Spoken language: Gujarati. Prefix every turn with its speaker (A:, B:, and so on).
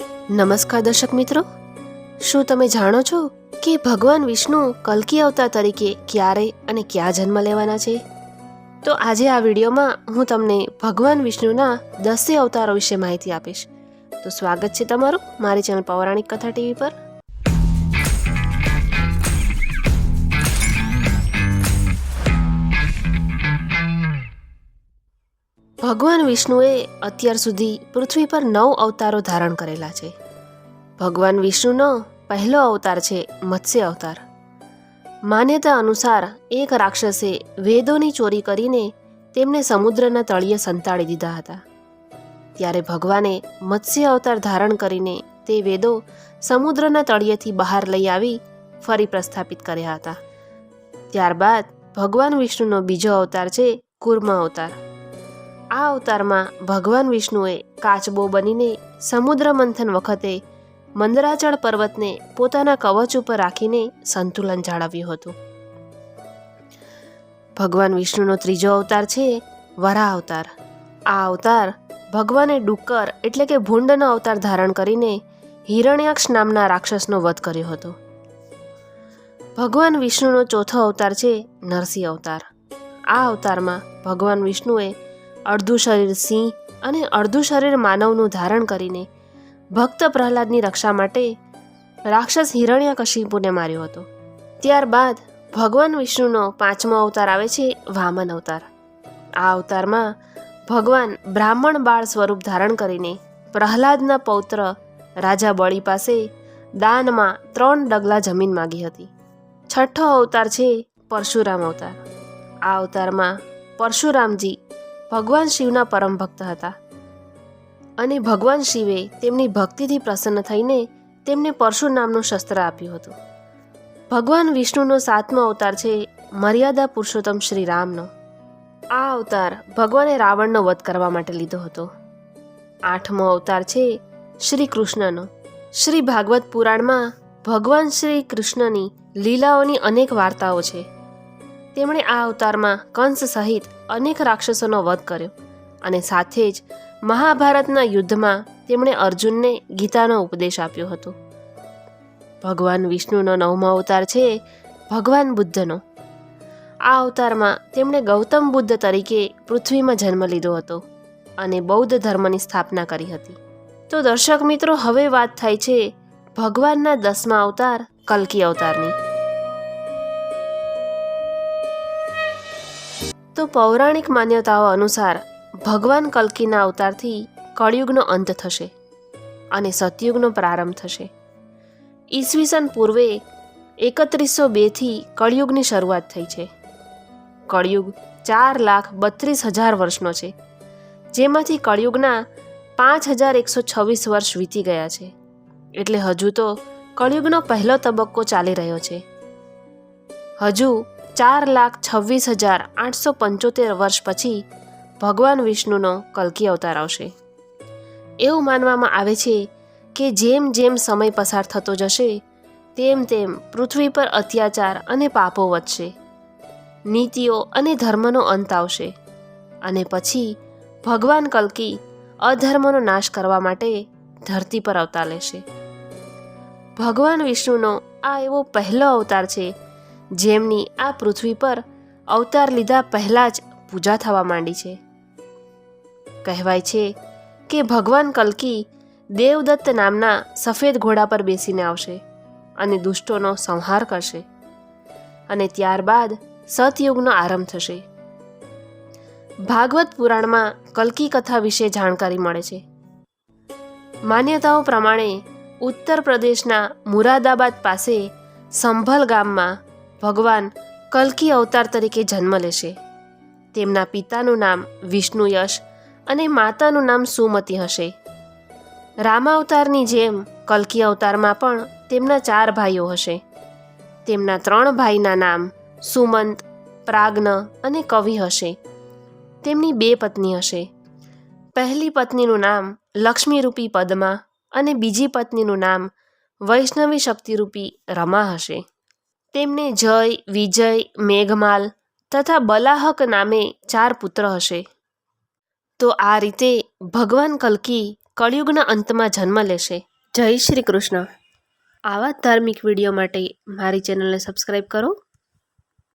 A: નમસ્કાર દર્શક મિત્રો. શું તમે જાણો છો કે ભગવાન વિષ્ણુ કલ્કી અવતાર તરીકે ક્યારે અને ક્યાં જન્મ લેવાના છે? તો આજે આ વિડીયોમાં હું તમને ભગવાન વિષ્ણુના દસે અવતારો વિશે માહિતી આપીશ. તો સ્વાગત છે તમારું મારી ચેનલ પૌરાણિક કથા ટીવી પર. ભગવાન વિષ્ણુએ અત્યાર સુધી પૃથ્વી પર નવ અવતારો ધારણ કરેલા છે. ભગવાન વિષ્ણુનો પહેલો અવતાર છે મત્સ્ય અવતાર. માન્યતા અનુસાર એક રાક્ષસે વેદોની ચોરી કરીને તેમને સમુદ્રના તળિયે સંતાડી દીધા હતા. ત્યારે ભગવાને મત્સ્ય અવતાર ધારણ કરીને તે વેદો સમુદ્રના તળિયેથી બહાર લઈ આવી ફરી પ્રસ્થાપિત કર્યા હતા. ત્યારબાદ ભગવાન વિષ્ણુનો બીજો અવતાર છે કુર્મ અવતાર. આ અવતારમાં ભગવાન વિષ્ણુએ કાચબો બનીને સમુદ્ર મંથન વખતે મંદરાચળ પર્વતને પોતાના કવચ ઉપર રાખીને સંતુલન જાળવ્યું હતું. ભગવાન વિષ્ણુનો ત્રીજો અવતાર છે વરા અવતાર. આ અવતાર ભગવાને ડુક્કર એટલે કે ભૂંડનો અવતાર ધારણ કરીને હિરણ્યાક્ષ નામના રાક્ષસનો વધ કર્યો હતો. ભગવાન વિષ્ણુનો ચોથો અવતાર છે નરસિંહ અવતાર. આ અવતારમાં ભગવાન વિષ્ણુએ અડધું શરીર સિંહ અને અડધું શરીર માનવનું ધારણ કરીને ભક્ત પ્રહલાદની રક્ષા માટે રાક્ષસ હિરણ્યકશિપુને માર્યો હતો. ત્યારબાદ ભગવાન વિષ્ણુનો પાંચમો અવતાર આવે છે વામન અવતાર. આ અવતારમાં ભગવાન બ્રાહ્મણ બાળ સ્વરૂપ ધારણ કરીને પ્રહલાદના પૌત્ર રાજા બળી પાસે દાનમાં ત્રણ ડગલા જમીન માગી હતી. છઠ્ઠો અવતાર છે પરશુરામ અવતાર. આ અવતારમાં પરશુરામજી ભગવાન શિવના પરમ ભક્ત હતા. અને ભગવાન શિવે તેમની ભક્તિથી પ્રસન્ન થઈને તેમને પરશુ નામનું શસ્ત્ર આપ્યું હતું. ભગવાન વિષ્ણુનો સાતમો અવતાર છે મર્યાદા પુરુષોત્તમ શ્રી રામનો આ અવતાર ભગવાને રાવણનો વધ કરવા માટે લીધો હતો. આઠમો અવતાર છે શ્રી કૃષ્ણનો શ્રી ભાગવત પુરાણમાં ભગવાન શ્રી કૃષ્ણની લીલાઓની અનેક વાર્તાઓ છે. તેમણે આ અવતારમાં કંસ સહિત અનેક રાક્ષસોનો વધ કર્યો અને સાથે જ મહાભારતના યુદ્ધમાં તેમણે અર્જુનને ગીતાનો ઉપદેશ આપ્યો હતો. ભગવાન વિષ્ણુનો નવમો અવતાર છે ભગવાન બુદ્ધનો. આ અવતારમાં તેમણે ગૌતમ બુદ્ધ તરીકે પૃથ્વીમાં જન્મ લીધો હતો અને બૌદ્ધ ધર્મની સ્થાપના કરી હતી. તો દર્શક મિત્રો, હવે વાત થાય છે ભગવાનના દસમા અવતાર કલ્કી અવતારની. તો પૌરાણિક માન્યતાઓ અનુસાર ભગવાન કલ્કીના અવતારથી કળિયુગનો અંત થશે અને સતયુગનો પ્રારંભ થશે. ઈસવીસન પૂર્વે એકત્રીસો બેથી કળિયુગની શરૂઆત થઈ છે. કળિયુગ ચાર લાખ બત્રીસ હજાર વર્ષનો છે, જેમાંથી કળિયુગના પાંચ હજાર એકસો છવ્વીસ વર્ષ વીતી ગયા છે. એટલે હજુ તો કળિયુગનો પહેલો તબક્કો ચાલી રહ્યો છે. હજુ ચાર લાખ છવ્વીસ હજાર આઠસો પંચોતેર વર્ષ પછી ભગવાન વિષ્ણુનો કલ્કી અવતાર આવશે. એવું માનવામાં આવે છે કે જેમ જેમ સમય પસાર થતો જશે, તેમ તેમ પૃથ્વી પર અત્યાચાર અને પાપો વધશે. નીતિઓ અને ધર્મનો અંત આવશે. અને પછી ભગવાન કલકી અધર્મનો નાશ કરવા માટે ધરતી પર અવતાર લેશે. ભગવાન વિષ્ણુનો આ એવો પહેલો અવતાર છે જેમની આ પૃથ્વી પર અવતાર લીધા પહેલાં જ પૂજા થવા માંડી છે. કહેવાય છે કે ભગવાન કલ્કી દેવદત્ત નામના સફેદ ઘોડા પર બેસીને આવશે અને દુષ્ટોનો સંહાર કરશે અને ત્યારબાદ સતયુગનો આરંભ થશે. ભાગવત પુરાણમાં કલ્કી કથા વિશે જાણકારી મળે છે. માન્યતાઓ પ્રમાણે ઉત્તર પ્રદેશના મુરાદાબાદ પાસે સંભલ ગામમાં ભગવાન કલ્કી અવતાર તરીકે જન્મ લેશે. તેમના પિતાનું નામ વિષ્ણુ યશ અને માતાનું નામ સુમતી હશે. રામાવતારની જેમ કલ્કી અવતારમાં પણ તેમના ચાર ભાઈઓ હશે. તેમના ત્રણ ભાઈના નામ સુમંત, પ્રાગ્ન અને કવિ હશે. તેમની બે પત્ની હશે. પહેલી પત્નીનું નામ લક્ષ્મીરૂપી પદ્મા અને બીજી પત્નીનું નામ વૈષ્ણવી શક્તિરૂપી રમા હશે. તેમને જય, વિજય, મેઘમાલ તથા બલાહક નામે ચાર પુત્ર હશે. તો આ રીતે ભગવાન કલ્કી કળિયુગના અંતમાં જન્મ લેશે. જય શ્રી કૃષ્ણ. આવા ધાર્મિક વીડિયો માટે મારી ચેનલને સબસ્ક્રાઈબ કરો.